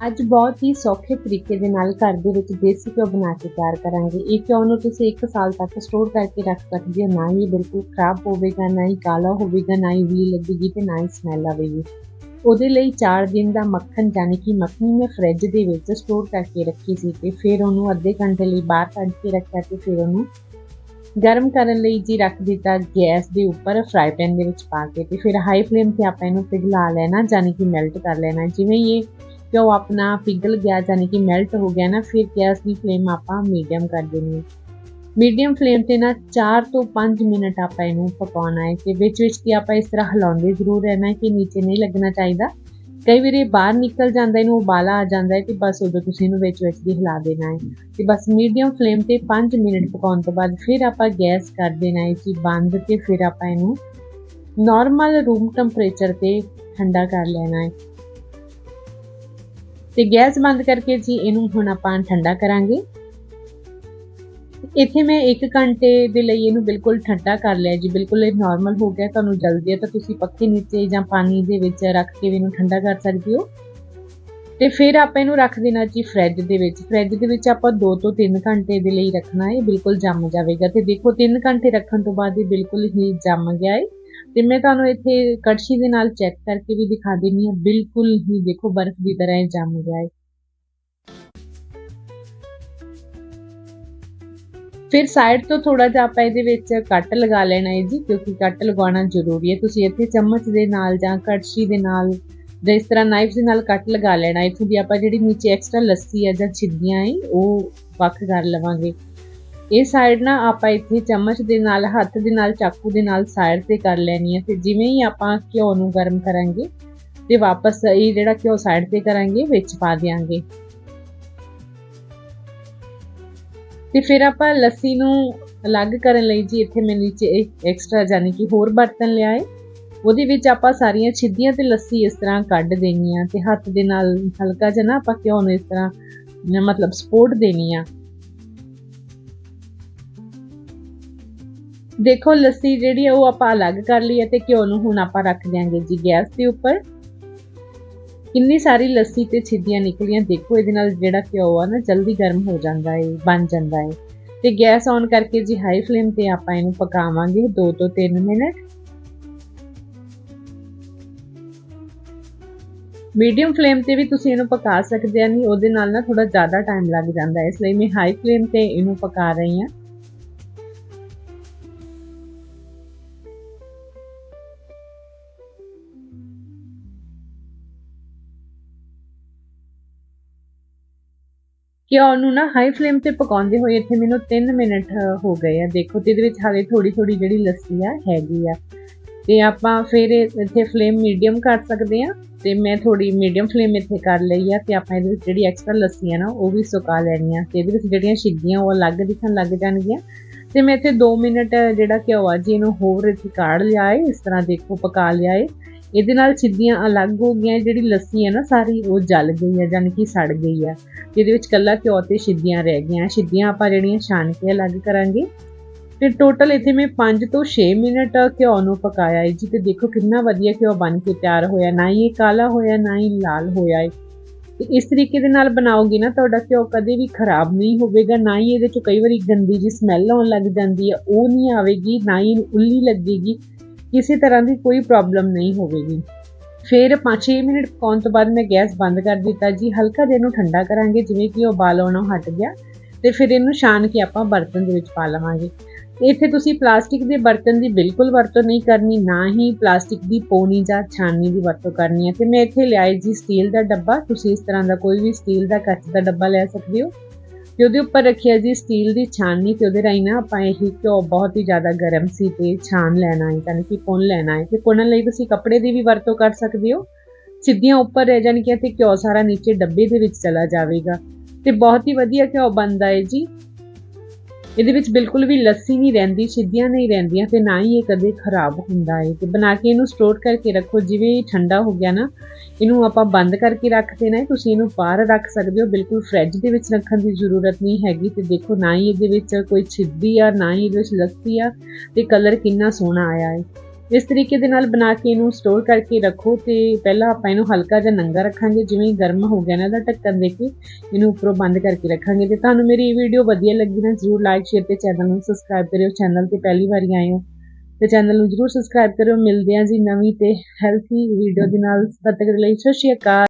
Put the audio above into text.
ਅੱਜ ਬਹੁਤ ਹੀ ਸੌਖੇ ਤਰੀਕੇ ਦੇ ਨਾਲ ਘਰ ਦੇ ਵਿੱਚ ਦੇਸੀ ਘਿਓ ਬਣਾ ਕੇ ਤਿਆਰ ਕਰਾਂਗੇ। ਇਹ ਘਿਓ ਨੂੰ ਤੁਸੀਂ 1 ਸਾਲ ਤੱਕ ਸਟੋਰ ਕਰਕੇ ਰੱਖ ਸਕਦੇ ਹੋ। ਨਾ ਹੀ ਬਿਲਕੁਲ ਖਰਾਬ ਹੋਵੇਗਾ, ਨਾ ਹੀ ਕਾਲਾ ਹੋਵੇਗਾ, ਨਾ ਹੀ ਵੀ ਲੱਗੇਗੀ ਤੇ ਨਾ ਹੀ ਸਮੈਲ ਆਵੇਗੀ। ਉਹਦੇ ਲਈ 4 ਦਿਨ ਦਾ ਮੱਖਣ ਯਾਨੀ ਕਿ ਮੱਖਣੀ ਮੈਂ ਫ੍ਰਿਜ ਦੇ ਵਿੱਚ ਸਟੋਰ ਕਰਕੇ ਰੱਖੀ ਸੀ ਤੇ ਫਿਰ ਉਹਨੂੰ ਅੱਧੇ ਘੰਟੇ ਲਈ ਬਾਹਰ ਕੱਢ ਕੇ ਰੱਖਿਆ ਤੇ ਫਿਰ ਉਹਨੂੰ ਗਰਮ ਕਰਨ ਲਈ ਜੀ ਰੱਖ ਦਿੱਤਾ ਗੈਸ ਦੇ ਉੱਪਰ ਫਰਾਈ ਪੈਨ ਦੇ ਵਿੱਚ ਪਾ ਕੇ ਤੇ ਫਿਰ ਹਾਈ ਫਲੇਮ ਤੇ ਆਪਾਂ ਇਹਨੂੰ ਪਿਘਲਾ ਲੈਣਾ ਯਾਨੀ ਕਿ ਮੈਲਟ ਕਰ ਲੈਣਾ। ਜਿਵੇਂ ਇਹ ਘਿਓ ਆਪਣਾ ਪਿਘਲ ਗਿਆ ਯਾਨੀ ਕਿ ਮੈਲਟ ਹੋ ਗਿਆ ਨਾ, ਫਿਰ ਗੈਸ ਦੀ ਫਲੇਮ ਆਪਾਂ ਮੀਡੀਅਮ ਕਰ ਦੇਣੀ ਹੈ। ਮੀਡੀਅਮ ਫਲੇਮ ਤੇ ਨਾ 4 ਤੋਂ 5 ਮਿੰਟ ਆਪਾਂ ਇਹਨੂੰ ਪਕਾਉਣਾ ਹੈ ਕਿ ਵਿੱਚ ਵਿੱਚ ਤੇ ਆਪਾਂ ਇਸ ਤਰ੍ਹਾਂ ਹਿਲਾਉਂਦੇ ਜ਼ਰੂਰ ਰਹਿਣਾ ਹੈ ਕਿ ਨੀਚੇ ਨਹੀਂ ਲੱਗਣਾ ਚਾਹੀਦਾ। ਕਈ ਵਾਰੀ ਬਾਹਰ ਨਿਕਲ ਜਾਂਦਾ, ਇਹਨੂੰ ਉਬਾਲਾ ਆ ਜਾਂਦਾ ਹੈ ਤੇ ਬਸ ਉਦੋਂ ਤੁਸੀਂ ਇਹਨੂੰ ਵਿੱਚ ਵਿੱਚ ਦੀ ਹਿਲਾ ਦੇਣਾ ਹੈ। ਤੇ ਬਸ ਮੀਡੀਅਮ ਫਲੇਮ ਤੇ 5 ਮਿੰਟ ਪਕਾਉਣ ਤੋਂ ਬਾਅਦ ਫਿਰ ਆਪਾਂ ਗੈਸ ਕਰ ਦੇਣਾ ਹੈ ਜੀ ਬੰਦ ਤੇ ਫਿਰ ਆਪਾਂ ਇਹਨੂੰ ਨਾਰਮਲ ਰੂਮ ਟੈਂਪਰੇਚਰ ਤੇ ਠੰਡਾ ਕਰ ਲੈਣਾ ਹੈ। ਤੇ ਗੈਸ ਬੰਦ ਕਰਕੇ ਜੀ ਇਹਨੂੰ ਹੁਣ ਆਪਾਂ ਠੰਡਾ ਕਰਾਂਗੇ। ਇੱਥੇ ਮੈਂ 1 ਘੰਟੇ ਦੇ ਲਈ ਇਹਨੂੰ ਬਿਲਕੁਲ ਠੰਡਾ ਕਰ ਲਿਆ ਜੀ। ਬਿਲਕੁਲ ਇਹ ਨਾਰਮਲ ਹੋ ਗਿਆ, ਤੁਹਾਨੂੰ ਜਲਦੀ ਹੈ ਤਾਂ ਤੁਸੀਂ ਪੱਖੇ ਨੀਚੇ ਜਾਂ ਪਾਣੀ ਦੇ ਵਿੱਚ ਰੱਖ ਕੇ ਵੀ ਇਹਨੂੰ ਠੰਡਾ ਕਰ ਸਕਦੇ ਹੋ। ਤੇ ਫਿਰ ਆਪਾਂ ਇਹਨੂੰ ਰੱਖ ਦੇਣਾ ਜੀ ਫ੍ਰਿਜ ਦੇ ਵਿੱਚ। ਫ੍ਰਿਜ ਦੇ ਵਿੱਚ ਆਪਾਂ 2 ਤੋਂ 3 ਘੰਟੇ ਦੇ ਲਈ ਰੱਖਣਾ ਹੈ ਬਿਲਕੁਲ ਜੰਮ ਜਾਵੇਗਾ। ਤੇ ਦੇਖੋ 3 ਘੰਟੇ ਰੱਖਣ ਤੋਂ ਬਾਅਦ ਇਹ ਬਿਲਕੁਲ ਹੀ ਜੰਮ ਗਿਆ ਹੈ ਤੇ ਮੈਂ ਤੁਹਾਨੂੰ ਇੱਥੇ ਕੜਛੀ ਦੇ ਨਾਲ ਚੈੱਕ ਕਰਕੇ ਵੀ ਦਿਖਾ ਦਿੰਨੀ ਹਾਂ। ਬਿਲਕੁਲ ਹੀ ਦੇਖੋ ਬਰਫ਼ ਦੀ ਤਰ੍ਹਾਂ ਇਹ ਜੰਮ ਗਿਆ ਹੈ। ਫਿਰ ਸਾਈਡ ਤੋਂ ਥੋੜਾ ਜਿਹਾ ਆਪਾਂ ਇਹਦੇ ਵਿੱਚ ਕੱਟ ਲਗਾ ਲੈਣਾ ਹੈ ਜੀ, ਕਿਉਂਕਿ ਕੱਟ ਲਗਾਉਣਾ ਜ਼ਰੂਰੀ ਹੈ। ਤੁਸੀਂ ਇੱਥੇ ਚਮਚ ਦੇ ਨਾਲ ਜਾਂ ਕੜਛੀ ਦੇ ਨਾਲ ਜਾਂ ਇਸ ਤਰ੍ਹਾਂ ਨਾਈਫ ਦੇ ਨਾਲ ਕੱਟ ਲਗਾ ਲੈਣਾ ਇੱਥੋਂ ਦੀ ਆਪਾਂ ਜਿਹੜੀ ਨੀਚੇ ਐਕਸਟਰਾ ਲੱਸੀ ਹੈ ਜਾਂ ਛਿੱਦੀਆਂ ਹੈ, ਉਹ ਵੱਖ ਕਰ ਲਵਾਂਗੇ। ਇਹ ਸਾਈਡ ਨਾ ਆਪਾਂ ਇੱਥੇ ਚਮਚ ਦੇ ਨਾਲ, ਹੱਥ ਦੇ ਨਾਲ, ਚਾਕੂ ਦੇ ਨਾਲ ਸਾਈਡ ਤੇ ਕਰ ਲੈਣੀ ਹੈ। ਤੇ ਜਿਵੇਂ ਹੀ ਆਪਾਂ ਘਿਓ ਨੂੰ ਗਰਮ ਕਰਾਂਗੇ ਤੇ ਵਾਪਸ ਇਹ ਜਿਹੜਾ ਘਿਓ ਸਾਈਡ ਤੇ ਕਰਾਂਗੇ, ਵਿੱਚ ਪਾ ਦਿਆਂਗੇ। ਤੇ ਫਿਰ ਆਪਾਂ ਲੱਸੀ ਨੂੰ ਅਲੱਗ ਕਰਨ ਲਈ ਜੀ ਇੱਥੇ ਮੈਂ ਨੀਚੇ ਇੱਕ ਐਕਸਟਰਾ ਜਾਨੀ ਕਿ ਹੋਰ ਬਰਤਨ ਲਿਆ ਹੈ। ਉਹਦੇ ਵਿੱਚ ਆਪਾਂ ਸਾਰੀਆਂ ਛਿੱਦੀਆਂ ਤੇ ਲੱਸੀ ਇਸ ਤਰ੍ਹਾਂ ਕੱਢ ਦੇਣੀ ਆ ਤੇ ਹੱਥ ਦੇ ਨਾਲ ਹਲਕਾ ਜਿਹਾ ਨਾ ਆਪਾਂ ਘਿਓ ਨੂੰ ਇਸ ਤਰ੍ਹਾਂ, ਮਤਲਬ ਸਪੋਰਟ ਦੇਣੀ ਆ। ਦੇਖੋ, ਲੱਸੀ ਜਿਹੜੀ ਉਹ ਆਪਾਂ ਅਲੱਗ ਕਰ ਲਈ ਹੈ ਤੇ ਘਿਓ ਨੂੰ ਹੁਣ ਆਪਾਂ ਰੱਖ ਦਿਆਂਗੇ ਜੀ ਗੈਸ ਦੇ ਉੱਪਰ। ਕਿੰਨੀ ਸਾਰੀ ਲੱਸੀ ਤੇ ਛਿੱਦੀਆਂ ਨਿਕਲੀਆਂ, ਦੇਖੋ ਇਹਦੇ ਨਾਲ ਜਿਹੜਾ ਘਿਓ ਆ ਨਾ, ਜਲਦੀ ਗਰਮ ਹੋ ਜਾਂਦਾ ਹੈ ਬਣ ਜਾਂਦਾ ਹੈ ਤੇ ਗੈਸ ਔਨ ਕਰਕੇ ਜੀ ਹਾਈ ਫਲੇਮ ਤੇ ਆਪਾਂ ਇਹਨੂੰ ਪਕਾਵਾਂਗੇ 2 ਤੋਂ 3 ਮਿੰਟ। ਮੀਡੀਅਮ ਫਲੇਮ ਤੇ ਵੀ ਤੁਸੀਂ ਇਹਨੂੰ ਪਕਾ ਸਕਦੇ ਆ, ਨਹੀਂ, ਉਹਦੇ ਨਾਲ ਨਾ ਥੋੜਾ ਜ਼ਿਆਦਾ ਟਾਈਮ ਲੱਗ ਜਾਂਦਾ ਹੈ ਇਸ ਲਈ ਮੈਂ ਹਾਈ ਫਲੇਮ ਤੇ ਇਹਨੂੰ ਪਕਾ ਰਹੀ ਹਾਂ। ਘਿਓ ਨੂੰ ਨਾ ਹਾਈ ਫਲੇਮ ਤੇ ਪਕਾਉਂਦੇ ਹੋਏ ਇੱਥੇ ਮੈਨੂੰ 3 ਮਿੰਟ ਹੋ ਗਏ ਆ। ਦੇਖੋ, ਤੇ ਇਹਦੇ ਵਿੱਚ ਹਾਲੇ ਥੋੜੀ ਥੋੜੀ ਜਿਹੜੀ ਲੱਸੀ ਆ, ਹੈਗੀ ਆ। ਤੇ ਆਪਾਂ ਫਿਰ ਇੱਥੇ ਫਲੇਮ ਮੀਡੀਅਮ ਕਰ ਸਕਦੇ ਆ ਤੇ ਮੈਂ ਥੋੜੀ ਮੀਡੀਅਮ ਫਲੇਮ ਇੱਥੇ ਕਰ ਲਈ ਆ ਤੇ ਆਪਾਂ ਇਹਦੇ ਵਿੱਚ ਜਿਹੜੀ ਐਕਸਟਰਾ ਲੱਸੀ ਆ ਨਾ, ਉਹ ਵੀ ਸੁਕਾ ਲੈਣੀ ਆ। ਤੇ ਇਹਦੇ ਵਿੱਚ ਜਿਹੜੀਆਂ ਛਿੱਗੀਆਂ, ਉਹ ਅਲੱਗ ਦਿਖਣ ਲੱਗ ਜਾਣਗੀਆਂ। ਤੇ ਮੈਂ ਇੱਥੇ 2 ਮਿੰਟ, ਜਿਹੜਾ ਘਿਓ ਆ ਜੀ, ਇਹਨੂੰ ਹੋਰ ਇੱਥੇ ਕਾੜ ਲਿਆ ਏ, ਇਸ ਤਰ੍ਹਾਂ ਦੇਖੋ, ਪਕਾ ਲਿਆ ਏ। ਇਹਦੇ ਨਾਲ ਛਿੱਦੀਆਂ ਅਲੱਗ ਹੋ ਗਈਆਂ ਜਿਹੜੀ ਲੱਸੀ ਹੈ ਨਾ, ਸਾਰੀ ਉਹ ਜਲ ਗਈ ਹੈ ਜਾਨੀ ਕਿ ਸੜ ਗਈ ਹੈ। ਜਿਹਦੇ ਵਿੱਚ ਕੱਲਾ ਘਿਓ ਤੇ ਛਿੱਦੀਆਂ ਰਹਿ ਗਈਆਂ। ਛਿੱਦੀਆਂ ਆਪਾਂ ਜਿਹੜੀਆਂ ਛਾਣ ਕੇ ਅਲੱਗ ਕਰਾਂਗੇ। ਤੇ ਟੋਟਲ ਇੱਥੇ ਮੈਂ 5 ਤੋਂ 6 ਮਿੰਟ ਘਿਓ ਨੂੰ ਪਕਾਇਆ ਹੈ ਜੀ। ਤੇ ਦੇਖੋ ਕਿੰਨਾ ਵਧੀਆ ਘਿਓ ਬਣ ਕੇ ਤਿਆਰ ਹੋਇਆ। ਨਾ ਹੀ ਇਹ ਕਾਲਾ ਹੋਇਆ, ਨਾ ਹੀ ਲਾਲ ਹੋਇਆ ਹੈ ਤੇ ਇਸ ਤਰੀਕੇ ਦੇ ਨਾਲ ਬਣਾਓਗੇ ਨਾ, ਤੁਹਾਡਾ ਘਿਓ ਕਦੇ ਵੀ ਖਰਾਬ ਨਹੀਂ ਹੋਵੇਗਾ। ਨਾ ਹੀ ਇਹਦੇ ਚੋਂ ਕਈ ਵਾਰੀ ਗੰਦੀ ਜੀ ਸਮੈਲ ਆਉਣ ਲੱਗ ਜਾਂਦੀ ਹੈ, ਉਹ ਨਹੀਂ ਆਵੇਗੀ, ਨਾ ਹੀ ਉੱਲੀ ਲੱਗੇਗੀ। ਕਿਸੇ ਤਰ੍ਹਾਂ ਦੀ ਕੋਈ ਪ੍ਰੋਬਲਮ ਨਹੀਂ ਹੋਵੇਗੀ। ਫਿਰ 5-6 ਮਿੰਟ ਪਕਾਉਣ ਤੋਂ ਬਾਅਦ ਮੈਂ ਗੈਸ ਬੰਦ ਕਰ ਦਿੱਤਾ ਜੀ। ਹਲਕਾ ਜਿਹਾ ਇਹਨੂੰ ਠੰਡਾ ਕਰਾਂਗੇ, ਜਿਵੇਂ ਕਿ ਉਬਾਲ ਆਉਣਾ ਹਟ ਗਿਆ। ਤੇ ਫਿਰ ਇਹਨੂੰ ਛਾਣ ਕੇ ਆਪਾਂ ਬਰਤਨ ਦੇ ਵਿੱਚ ਪਾ ਲਵਾਂਗੇ। ਇੱਥੇ ਤੁਸੀਂ ਪਲਾਸਟਿਕ ਦੇ ਬਰਤਨ ਦੀ ਬਿਲਕੁਲ ਵਰਤੋਂ ਨਹੀਂ ਕਰਨੀ, ਨਾ ਹੀ ਪਲਾਸਟਿਕ ਦੀ ਪੋਣੀ ਜਾਂ ਛਾਨਣੀ ਦੀ ਵਰਤੋਂ ਕਰਨੀ ਹੈ। ਤੇ ਮੈਂ ਇੱਥੇ ਲਿਆਏ ਜੀ ਸਟੀਲ ਦਾ ਡੱਬਾ। ਤੁਸੀਂ ਇਸ ਤਰ੍ਹਾਂ ਦਾ ਕੋਈ ਵੀ ਸਟੀਲ ਦਾ ਕੱਚ ਦਾ ਡੱਬਾ ਲੈ ਸਕਦੇ ਹੋ। ਤੇ ਉਹਦੇ ਉੱਪਰ ਰੱਖਿਆ ਜੀ ਸਟੀਲ ਦੀ ਛਾਨਣੀ ਤੇ ਉਹਦੇ ਰਾਈ ਨਾ ਆਪਾਂ ਇਹ ਘਿਓ ਬਹੁਤ ਹੀ ਜ਼ਿਆਦਾ ਗਰਮ ਸੀ ਤੇ ਛਾਨ ਲੈਣਾ ਹੈ, ਯਾਨੀ ਕਿ ਪੁੰਨ ਲੈਣਾ ਹੈ। ਤੇ ਪੁੰਨਣ ਲਈ ਤੁਸੀਂ ਕੱਪੜੇ ਦੀ ਵੀ ਵਰਤੋਂ ਕਰ ਸਕਦੇ ਹੋ। ਸਿੱਧੀਆਂ ਉੱਪਰ ਰਹਿ ਜਾਣਗੀਆਂ ਤੇ ਘਿਓ ਸਾਰਾ ਨੀਚੇ ਡੱਬੇ ਦੇ ਵਿੱਚ ਚਲਾ ਜਾਵੇਗਾ। ਤੇ ਬਹੁਤ ਹੀ ਵਧੀਆ ਘਿਓ ਬਣਦਾ ਹੈ ਜੀ। ਇਹਦੇ ਵਿੱਚ ਬਿਲਕੁਲ ਵੀ ਲੱਸੀ ਨਹੀਂ ਰਹਿੰਦੀ ਛਿੱਦੀਆਂ ਨਹੀਂ ਰਹਿੰਦੀਆਂ ਤੇ ਨਾ ਹੀ ਇਹ ਕਦੇ ਖਰਾਬ ਹੁੰਦਾ ਹੈ ਤੇ ਬਣਾ ਕੇ ਇਹਨੂੰ ਸਟੋਰ ਕਰਕੇ ਰੱਖੋ, ਜਿਵੇਂ ਠੰਡਾ ਹੋ ਗਿਆ ਨਾ, ਇਹਨੂੰ ਆਪਾਂ ਬੰਦ ਕਰਕੇ ਰੱਖ ਦੇਣਾ ਹੈ, ਤੁਸੀਂ ਇਹਨੂੰ ਬਾਹਰ ਰੱਖ ਸਕਦੇ ਹੋ, ਬਿਲਕੁਲ ਫ੍ਰਿਜ ਦੇ ਵਿੱਚ ਰੱਖਣ ਦੀ ਜ਼ਰੂਰਤ ਨਹੀਂ ਹੈਗੀ ਤੇ ਦੇਖੋ ਨਾ ਹੀ ਇਹਦੇ ਵਿੱਚ ਕੋਈ ਛਿੱਦੀ ਆ, ਨਾ ਹੀ ਇਹਦੇ ਵਿੱਚ ਲੱਸੀ ਆ ਤੇ ਕਲਰ ਕਿੰਨਾ ਸੋਹਣਾ ਆਇਆ ਹੈ। ਇਸ ਤਰੀਕੇ ਦੇ ਨਾਲ ਬਣਾ ਕੇ ਇਹਨੂੰ ਸਟੋਰ ਕਰਕੇ ਰੱਖੋ ਤੇ ਪਹਿਲਾਂ ਆਪਾਂ ਇਹਨੂੰ ਹਲਕਾ ਜਿਹਾ ਨੰਗਾ ਰੱਖਾਂਗੇ, ਜਿਵੇਂ ਗਰਮ ਹੋ ਗਿਆ ਨਾ ਇਹਦਾ ਢੱਕਣ ਦੇ ਕੇ ਇਹਨੂੰ ਉੱਪਰੋਂ ਬੰਦ ਕਰਕੇ ਰੱਖਾਂਗੇ। ਤੇ ਤੁਹਾਨੂੰ ਮੇਰੀ ਇਹ ਵੀਡੀਓ ਵਧੀਆ ਲੱਗੀ ਨਾ, ਜ਼ਰੂਰ ਲਾਈਕ ਸ਼ੇਅਰ ਤੇ ਚੈਨਲ ਨੂੰ ਸਬਸਕ੍ਰਾਈਬ ਕਰਿਓ। ਚੈਨਲ ਤੇ ਪਹਿਲੀ ਵਾਰੀ ਆਏ ਹੋ ਤੇ ਚੈਨਲ ਨੂੰ ਜ਼ਰੂਰ ਸਬਸਕ੍ਰਾਈਬ ਕਰਿਓ। ਮਿਲਦੇ ਹਾਂ ਜੀ ਨਵੀਂ ਤੇ ਹੈਲਥੀ ਵੀਡੀਓ ਦੇ ਨਾਲ। ਤਦ ਤੱਕ ਦੇ ਲਈ ਸਤਿ ਸ਼੍ਰੀ ਅਕਾਲ।